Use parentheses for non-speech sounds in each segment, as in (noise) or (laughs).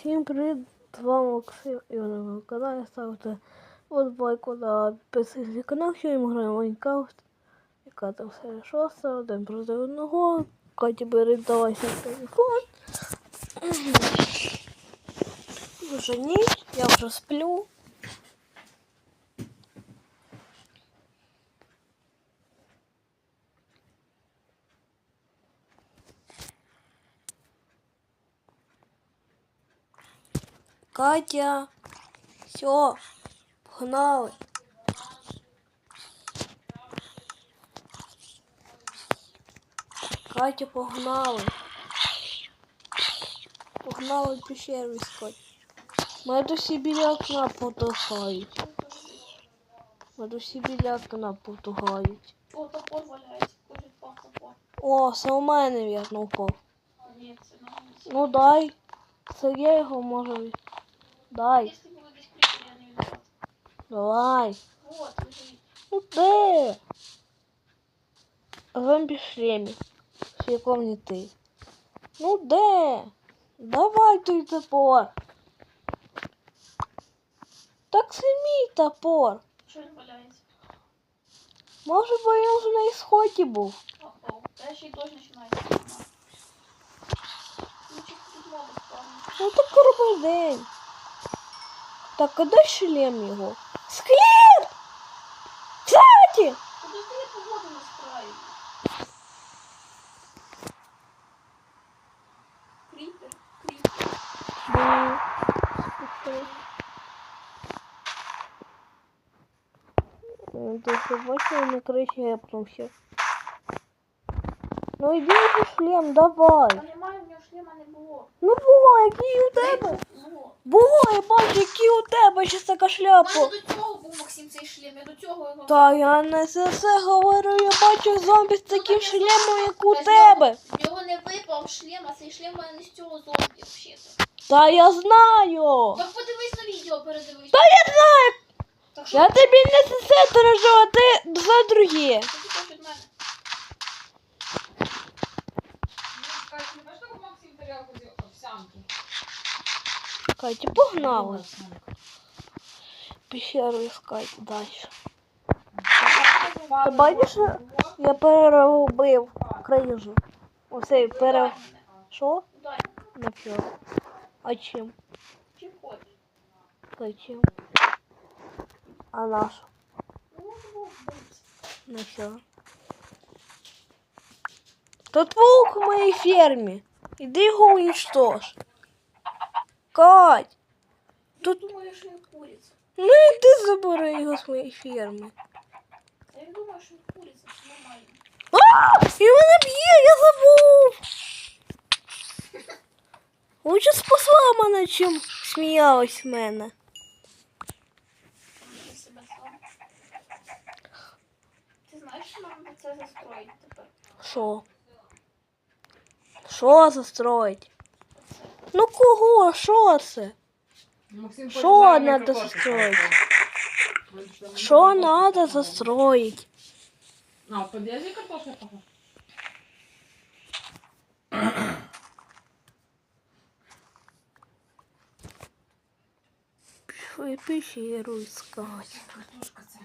Всім привіт, з вами Максим і на моєму каналі ставте лайку на підписуйтесь канал, що ми граємо Майнкрафт. Яка там серія шоста, один проти одного. Катя бери давай свій телефон. (clears throat) Вже ніч, я вже сплю. Катя, все, погнали. Катя, погнали. Погнали в пещеру искать. Мене всі біля окна потухають. Мене всі біля окна потухають. О, топор валяється, ходить пах топор. О, це у мене, вірно, упав. Ні, це на. Ну дай. Це я його можу. Дай, давай. Вот. Ну де? Зомбі в шлемі. В якому не ти. Ну де? Давай той топор. Так мій топор. Що він валяється? Може, бо вже на ісході був. Охо, та ще й дощ починається. Ну, чи тут спавнить. Ну так робить день. Так, а де шлем його? Склір! Кстати! Подожди, я погоду настраю. Кріпер, кріпер. Блін. Е, Ти що бачив на криші гепнувся. Ну йди вже шлем, давай. Та немає, в нього шлема не було. Ну було, який у тебе? Було. Було, я бачу, який у тебе ще така У мене до цього був Максим цей шлем, я до цього його... Та я не за це говорю, я бачу зомбі з таким шлемом, як у Та з тебе. нього не випав шлем, а цей шлем в мене не з цього зомбі, взагалі-то. Та я знаю. Так подивись на відео, передивись. Та я знаю. Так що Я тобі не за це дорожу, а ти за друге. Що ти хочеш від мене? Кать, не бачиш, як Максим тарілку з овсянки? Катя, погнали. Пещеру искать дальше. Ти бачиш, я переробив крижу. Оцей пере... Що? На що? А чим? Чим хочеш? Зачем? А наш? На що? Тут волк в моїй фермі. Іди його уничтожь. Кать, Я думаю, що він куриця. ну іди забери його з моєї ферми. Я думаю, що він куриця, це нормально. А! І мене б'є, я забув. Лучше спасла мене, чим сміялась мене. Ти. Ти знаєш, що нам це застроїть тепер? Що? Що застроїть? Ну кого? Що це? Що надо мікрофон. Що надо застроїть? А, під'їзді картошка пахне? Пішли пещеру искать. Картошка це.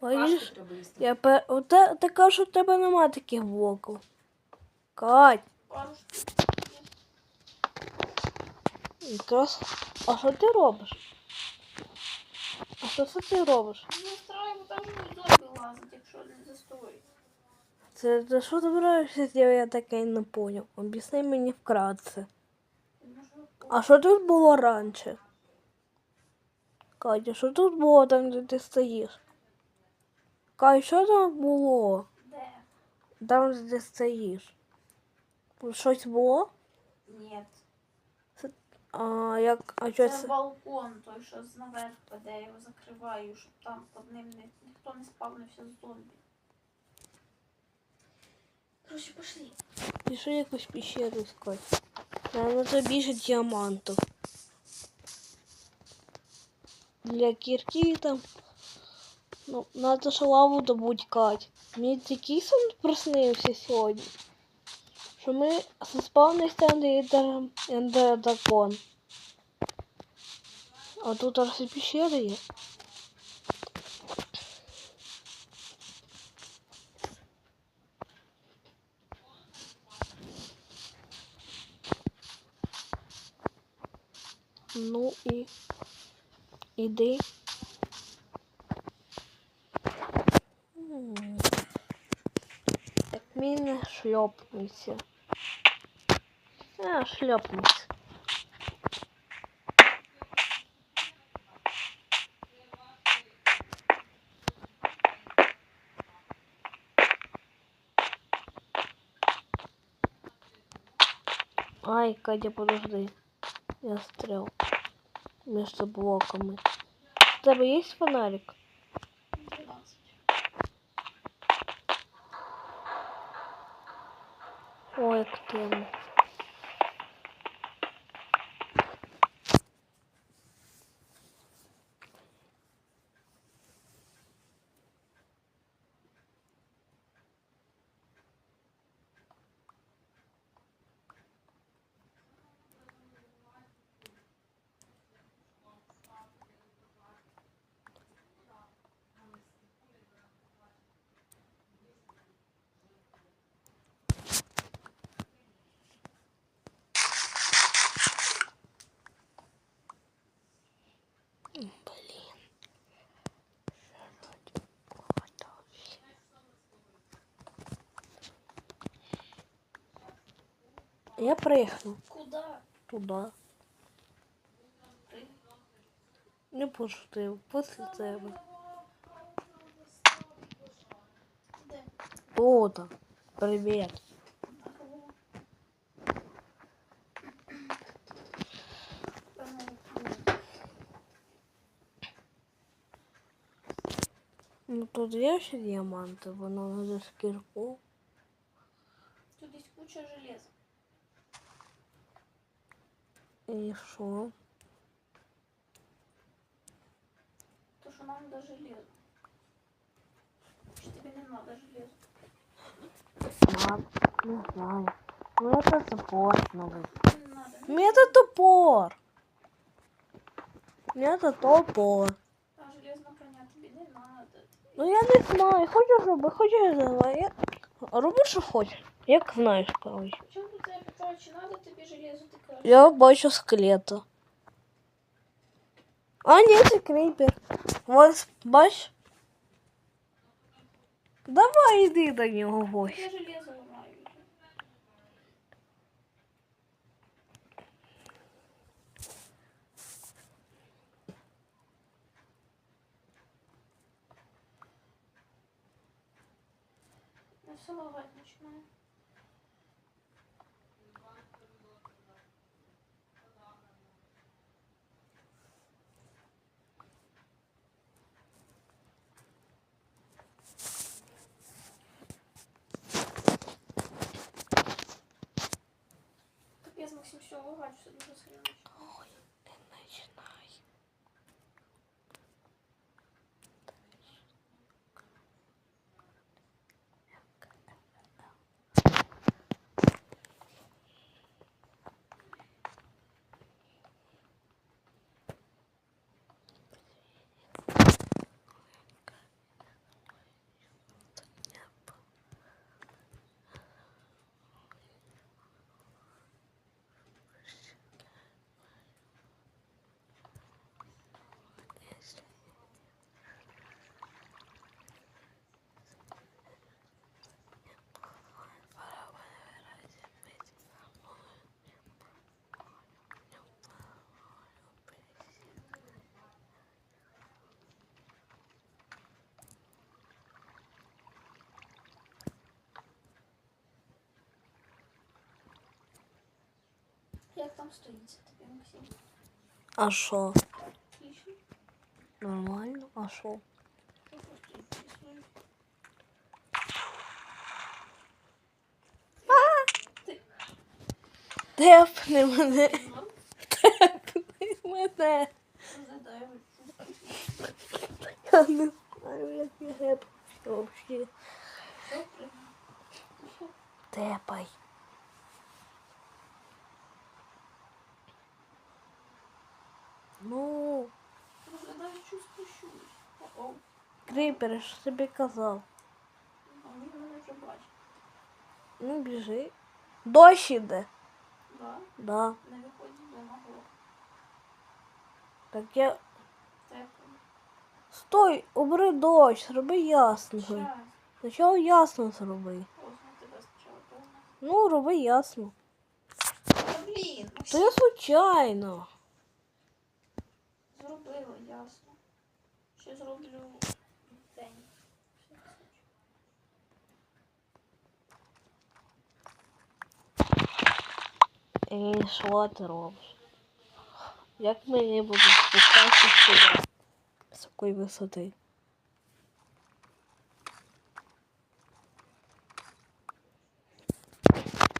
Бачиш? Я пе... Оте, ти кажеш, у тебе нема таких блоків. Кать, якраз. А що ти робиш? А що це ти робиш? Застраю, бо там зомбі лазити, якщо не застроїть. Це за що збираєшся зробити? Я таке не поняв. Об'ясни мені вкратце. А що тут було раніше? Катя, що тут було там, де ти стоїш? Катя, що там було? Де? Там, де стоїш? Щось було? Ні. А, як, а що Це це? балкон, той, що з наверх веде, я його закриваю, щоб там під ним не, ніхто не спавнився з зомбі. Короче, пошли. Пішли якусь пещеру искати. Наверно, це більше діамантів. Для кірки там. Ну, надо ж лаву добуть, Кать. Мені такий сон приснився сьогодні. що ми заспавнився ендер, ендер дракон. А тут аж і пещери є. Ну і іди. Так він шльопнеться. А, шльопнеться. Ай, Катя, подожди. Я стрел между блоками. У тебя есть фонарик? Ой, Я приехал Куда? туда. Ти? Не пошутив, після тебе. Де? Тут. Привіт. Ага. Певно, Ну тут є ще діаманти, воно надо шкірку. Тут есть куча железа. І що? То, что нам надо железо. Что тебе не надо железо? Мам, не знаю. Ну это топор надо. Мне это топор. Мне это топор. А железная броня тебе не надо. Ну я не знаю, хочеш роби, хочеш давай. Я... Роби, що хочеш. Як знаєш, коротше. Почему тут я питаю, чи надо тебе железо, ти кажеш? Я бачу скелета. А, ні, це кріпер. Ось, бач. Давай йди до нього в гості. Я железо ламаю. вже. Я все лагать Максим, все лагать, все дуже там стоїть тобі, Максим? А що? Нормально? А що? Тепни мене. Тепни мене. задай. Я не знаю, як я гепнуся взагалі. Добре. Тепай. Ну, Розглядаю, що спущусь. О, я ж тобі казав. а він мене вже бачить. Ну, біжи. Дощ іде. Да? Да. Не виходь з дома, Так я. тепло. Стой, убери дощ, зроби ясно. Щас. Спочатку ясно зроби. Ось на тебе спочатку. Ну, роби ясно. Та блін, ну случайно. зробила, ясно. Ще зроблю день. І робиш? Як мені буде спускатися сюди? З такої висоти.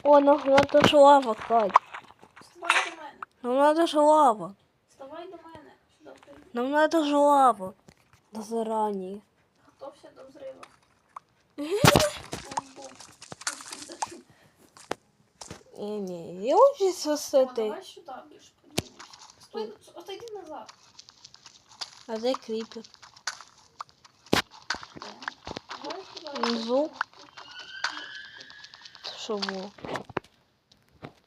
О, нам надо ж лава, Кать. Вставай до мене. Нам надо ж лава. Вставай до мене. Сюди прийди. Нам надо ж лава. Да зарані. Готовся до взриву. (laughs) Ні, я учусь О, висоти. давай більше подвинемося. Стой, отойди назад. А? Давай сюди. Внизу. Що було?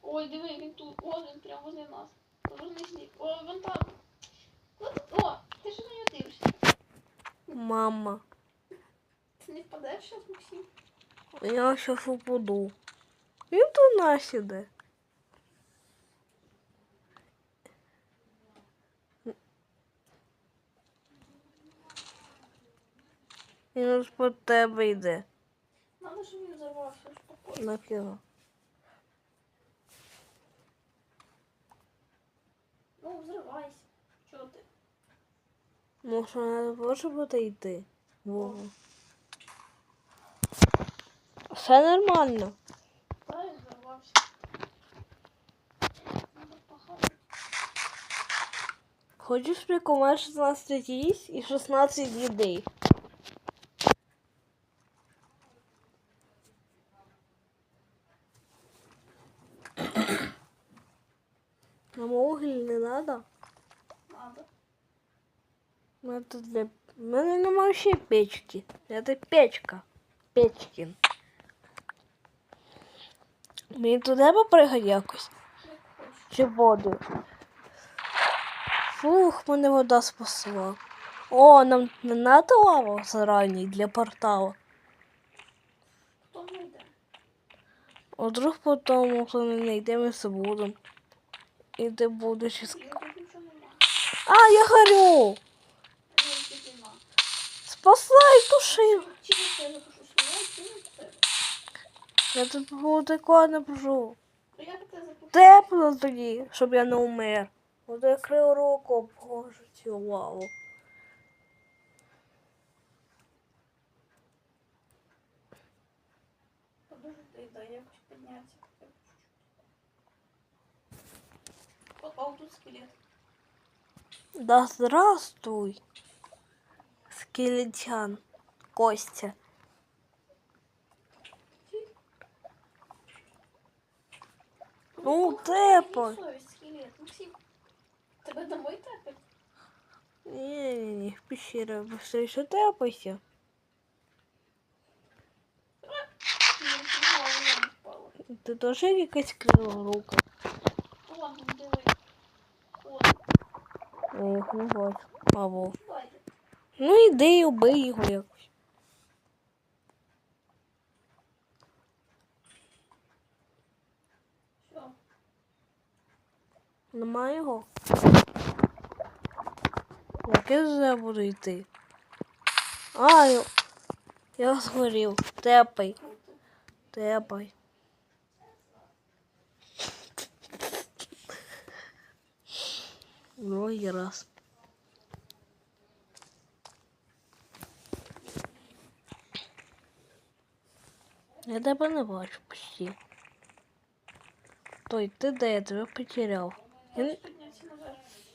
Ой, диви, він тут. О, він прямо возле нас. Повернись лі. О, вон там. О, ти що на нього дивишся? Мама. Ти не впадеш зараз, Максим? Я щас упаду. Він до нас іде. Він аж по тебе йде. Надо, щоб він взорвався, успокойся. Нафіга. Ну, взривайся. Чого ти? Може, не може бути йти. Вова. Все нормально. Та він взорвався. Надо похавати. Хочеш прикумати 16 яиць і 16 їдей? Нам уголь не надо. Надо. У мене тут для... У мене немає ще печки. Це печка. Печкін. Мені туди треба пригати якось. Як. Чи воду. Фух, мене вода спасла. О, нам не надо лава зарані для порталу. Хто не йде? Вдруг потом, коли ми не йдемо, все будемо. І тут нічого нема. А, я горю! Спасай, туши! Я тут далеко не прожу. Тепло тоді, щоб я не умер. От я крив руку, обхожу цю лаву. Подожди, дай якось піднятися. О, а тут скелет. Да здравствуй, скелетян, Костя. Ну, тепай. Совість, скелет. Максим, тебе домой тепать? Не-не-не, в пещере быстрее тепайся. Я не вона впала. Ти теж якась крила рука. Вон, диви. Вон, Я їх не бачу. Або. бачиш. Ну іди і убий його якось. Що? Немає його. Як я буду йти? А, я, я згорів. Тепай, тепай. Другий раз. Я тебе не бачу почти. Той, ти де? Я тебе потеряв. Я?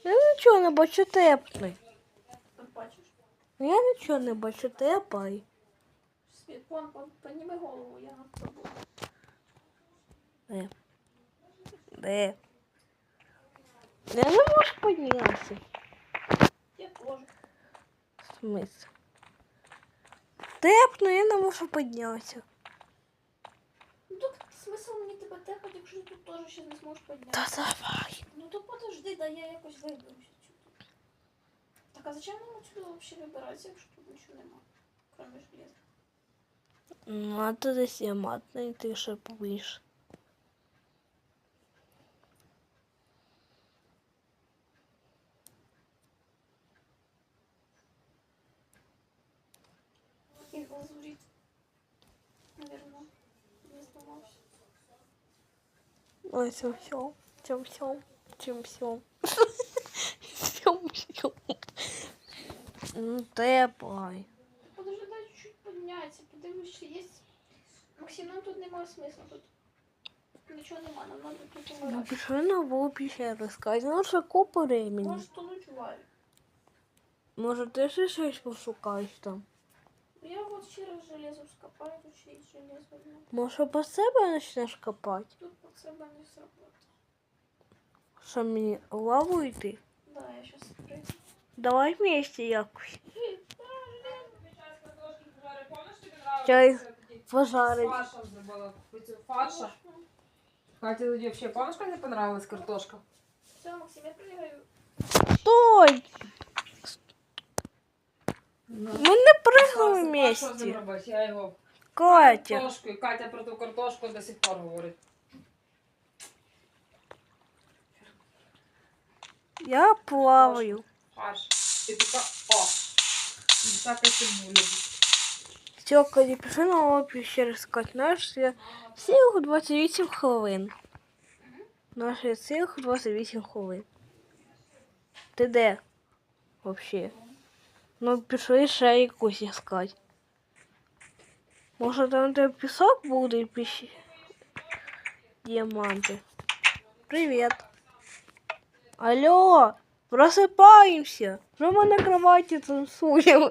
Я нічого не бачу бачиш? Я нічого не бачу тепай. Світ, вон, вон, підніми голову, я над тобою. Де? Де? Я не можу піднятися. Я тоже. В смысле? Тепну, я не можу піднятися. Ну смисл мені тебе тепати, якщо ти тут теж ще не зможеш Та піднятися. давай. Ну то подожди, да я якось виберуся отсюда. Так а зачем нам отсюда вообще вибиратися, якщо тут нічого нема? Кроме железа. Ну, а ти десь є матний, ти ще повиш. Ой, все, все. Чем все. Чем все. Всем все. Ну, тепай. Подожди, дай чуть-чуть подняться. Подивись, що є. Максим, нам тут немає смисла. Тут нічого нема, нам надо тут Ну, умирати. пішли на вовпі ще розказати. Ну, ще купу времени. Може тонуть в лаві. Може, ти ще щось пошукаєш там? Я вот ще раз железо скопаю, тут ще є железо. Може, по себе почнеш копати? Тут под себе не сработає. Що мені в лаву йти? Да, я сейчас прийду. Давай вместе якось. Чай пожарить. З фаршем зробила. Фарша. Катя, тоді взагалі, помниш, не понравилась картошка? Все, Максим, я прибігаю. Стой! Ми не прыгаємо Що з ним вместе. робити? Я його Катя. картошкою. Катя про ту картошку до сих пор говорить. Я плаваю. Фарш. І така, о, всяка цибуля. Все, коли пішли на опі ще раз сказати, наш цілих 28 хвилин. Наші цілих 28 хвилин. Ти де? Вообще? Ну, пішли ще якусь іскати. Може там де пісок буде і піщ... Діаманти. Привіт. Алло, просипаємося. Що ми на кроваті танцюємо?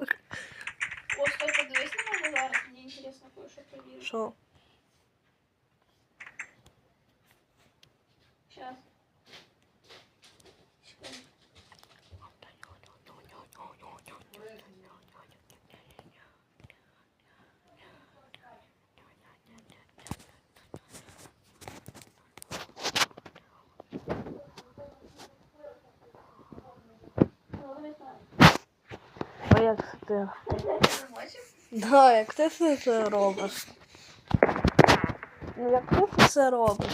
О, стой, подивись на мене зараз. Мені інтересно кое-що провірити. Що? А як ти? Да, як ти все це робиш? Ну, як ти все робиш?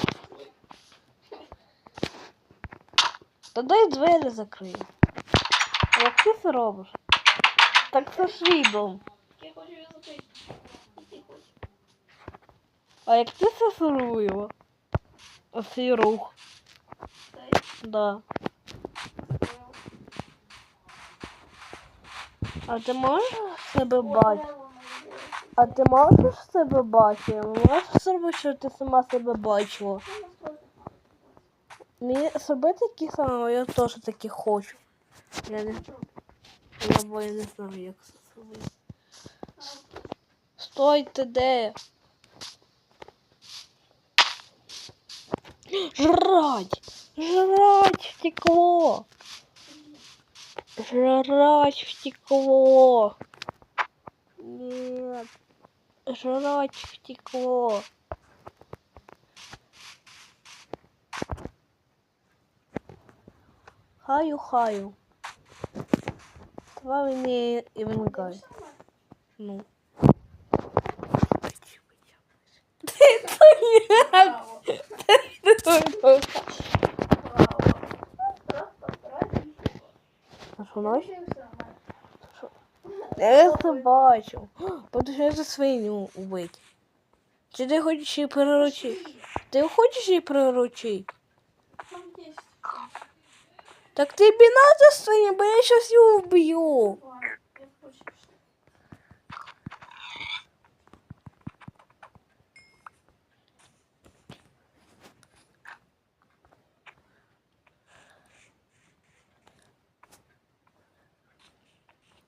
Та дай двері закрий. А як ти це робиш? Так це ж відом. Я хочу його закрити. А як ти це зробила? Оцей рух. Да. А ти можеш себе бачити? А ти можеш себе бачити? Можеш зробити, що ти сама себе бачила? Мені себе такі саме, я теж такі хочу. Я не, я, бо я не знаю, як це зробити. Стой, ти де? Жрать! Жрать в стекло! Жрать в стекло! Нет. Жрать в стекло. Хаю, хаю. Два мені і виникає. Ну. Браво. Браво. (laughs) А що мене. Я це бачу. (gasps) Буду за свиню убити. Чи ти хочеш її приручити? Ти хочеш її приручити? Так ти за свині, бо я щас її вб'ю.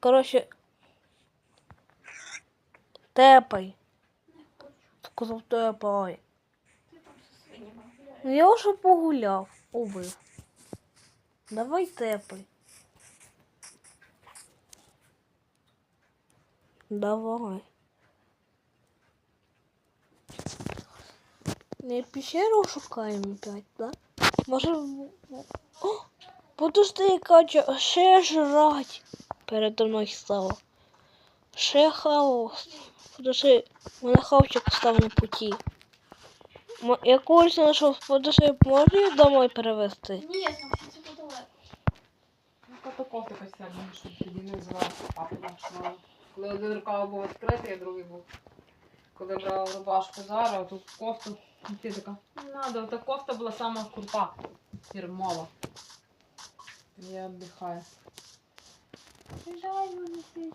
Коротше. Тепай. Сказав тепай. Ну я вже погуляв. Убив. Давай тепай. Давай. Не пещеру шукаємо опять, да? Може. О! Подожди, Катя, ще жрать. Передо мною стало. Ще хаос. Подожди, у мене хавчик став на путі. М- Я когось знайшов, подожди, можна їх домой перевезти? Ні, там ще це далеко. Ну, катаков якось так, щоб тоді не звав папу нашого. Коли один рукав був відкритий, а другий був. Коли брав рубашку зараз, тут кофту, і ти така, не надо, та кофта була сама крута, фірмова. Я віддихаю. Сич.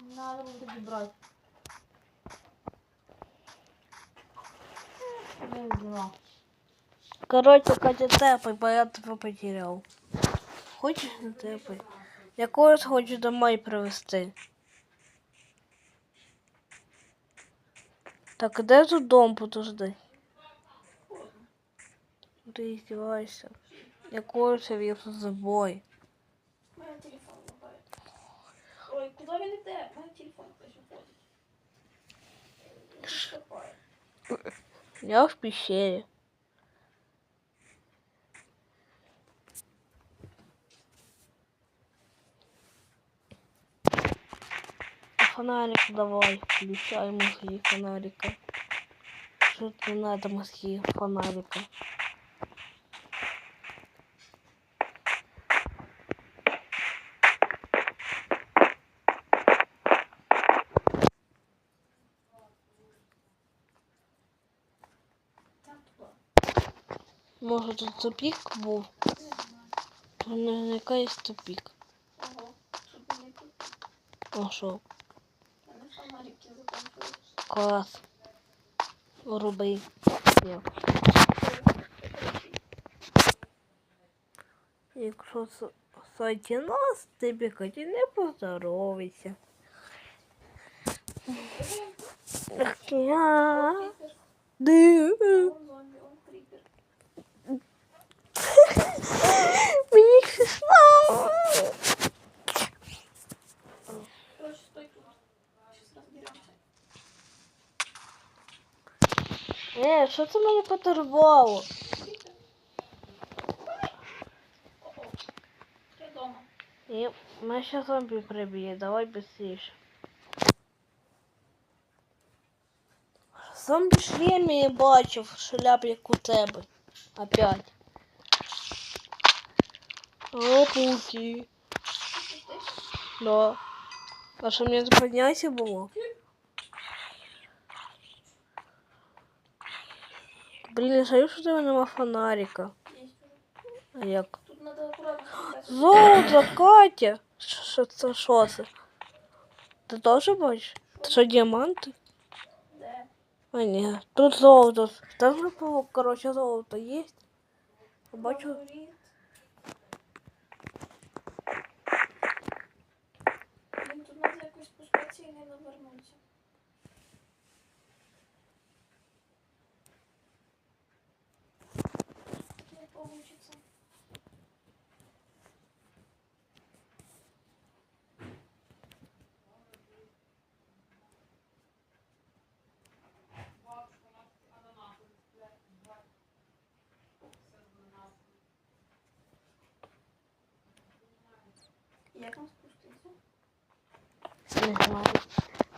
Не надо мені тобі брати. Короче, Катя, тепай, бо я тебе потеряв. Хочеш не тепай? Я когось хочу домой привезти. Так, де тут дом, подожди? Ти издеваешься. Я когось вів з собою. У мене телефон лагає. Ой, куди він іде? У мене телефон хтось уходить. Шкапає. Я в пещере. Фонарик давай, включай мозги фонарика. Что тебе надо мозги фонарика? Може тут тупик був? Тут не що? Мене фонарики закінчились. Клас. Вруби. Є. Якщо сайті нас, тобі Каті не поздоровиться. Я... Кріпер. Ди- Он зомбі, он кріпер. Мені смішно. Короче, стой тут. Сейчас разберемся. Е, що це мене поторвало? Кріпер. О-о. Я. І мене ще зомбі приб'є, давай быстріше. Зомбі шлем я бачив, шляп як у тебе. Опять. О, пауки. Да. А що мені підняття було? Блін, жаль, что ты нема фонарика. Есть. А як? Тут надо аккуратно. Золото, Катя! Що це, що це? Ти теж бачиш? Це що, діаманти? Де? А ні, тут золото. Там же, короче, золото є. Бачу. Говорит. Блін, тут надо якось спускатися і не навернутися. Не получится. Як нам спуститися? Не знаю.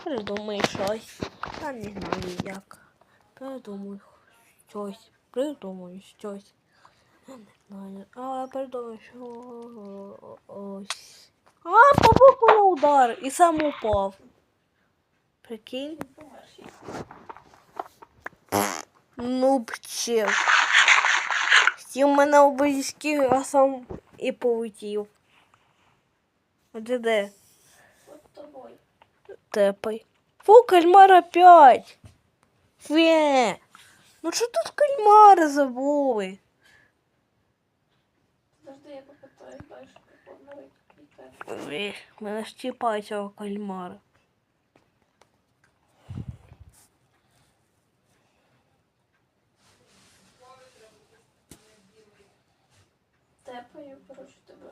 Придумай щось. Я не знаю як. Придумай щось. Придумай щось. Не знаю. А придумай щось. А, було удар і сам упав. Прикинь? Ну, пчел. Сів мене близькі, а сам і полетів. А ти де? тепай. Фу, кальмар опять. Фе. Ну що тут кальмари забули? Завжди я попитаю далі. Мене ж тіпає цього кальмара. Тепаю, прошу тебе.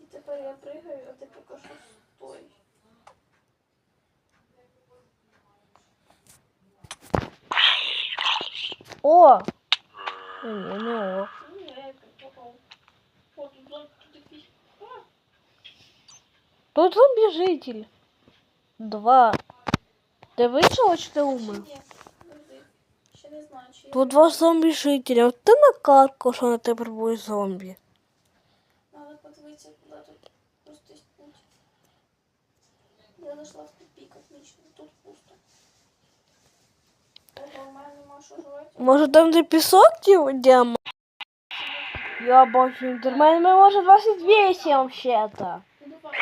І тепер я пригаю, а ти О! Ні, не о. Ні, я попав. О, тут зомбі, тут якийсь. А, Тут зомбі-житель. Два. Ти вийшов чи ти чи умер? ні? Подожди. Ще не знаю, чи я. Тут два зомбі-жителя. От Ти накаркав, що на тебе буде зомбі. Надо подивитися, куди тут просто путь. Я зайшла в тупик, отлично. Тут пусто. Може там де пісок діамант? Я бачу інтернет, ми може 28 вообще-то. Ну давай.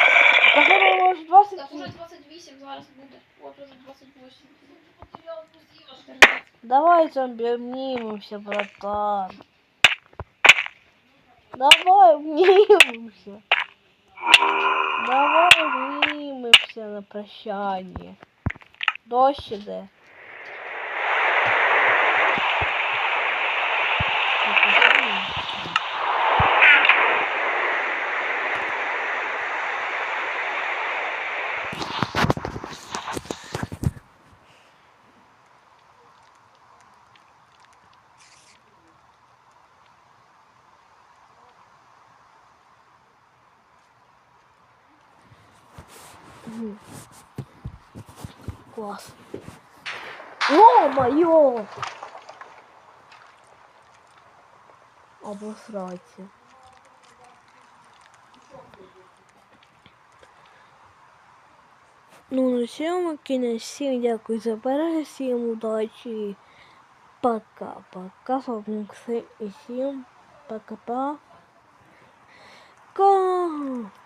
Кажу, ми може Так, 28. уже 28 зараз буде. От уже 28. Давай зомбі обнімемося, братан. Давай обнімемося. Давай обнімемося на прощання. Дощ іде. Класс. Ё-моё! Обосраться. Ну, на цьому кінець. Всім дякую за перегляд, всім удачі. Пока-пока. З вами Максим і всім пока-пока. Ка.